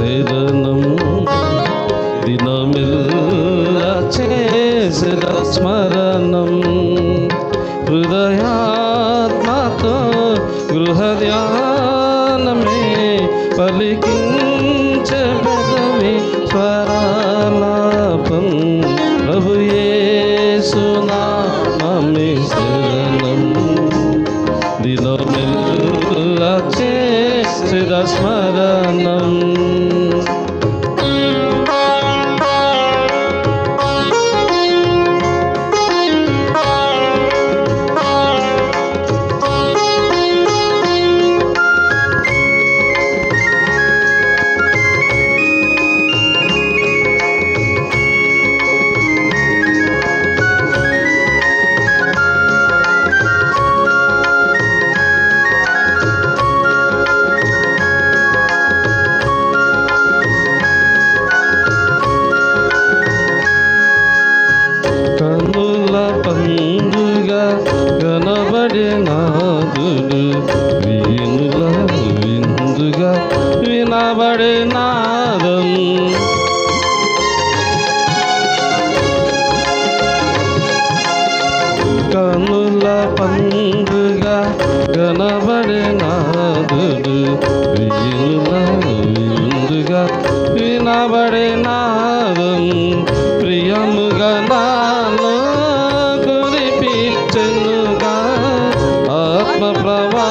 శరణం దినమిల్లా చేసిన స్మరణం. హృదయాత్మతో గృహధ్యానమే పలికించదవి స్వరాలాపం. ప్రభుయేసునా మమి శరణ పండుగ కనబడే నాదుడు వీణుల విందుగా వినబడే నాదం కనుల పండుగ కనబడే నాదుడు ಪ್ರವಾ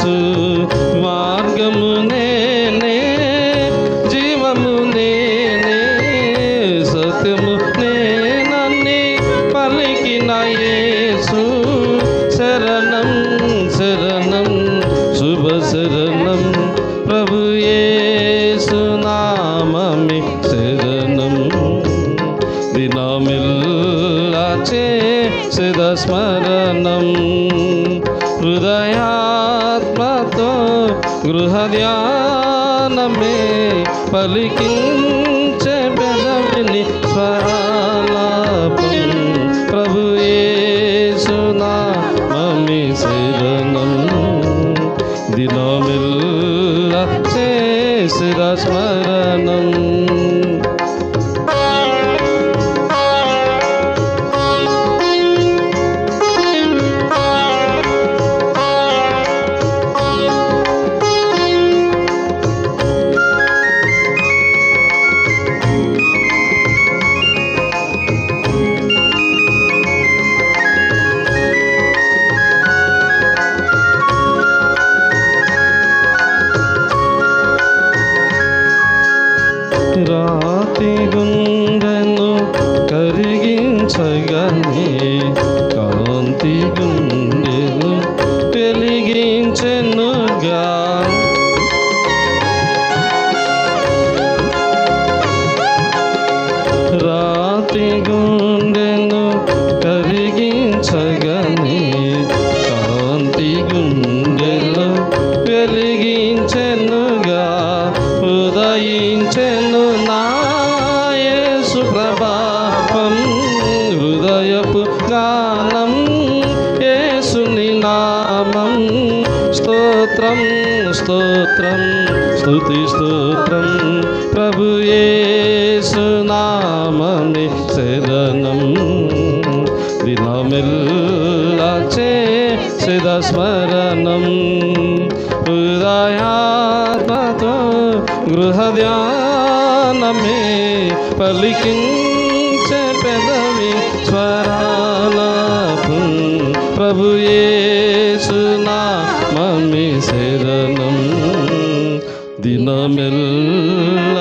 యేసు మార్గము నేనే జీవము నేనే సత్యము నేనని పలికిన యేసు. శరణం శరణం శుభ శరణం ప్రభు యేసు నామమి శరణం. దినమిల్లా చేసిద స్మరణం హృదయాత్మతో గృహధ్యానమే పలికించే పెదవిని స్వరాలాపం స్తోత్రం స్తుతి స్తోత్రం. ప్రభు యేసు నామని శరణం. దినమెల్ల స్మరణం. హృదయాత్మతో గృహధ్యానమే పలికించే పెదవి స్వరాలాపు ప్రభు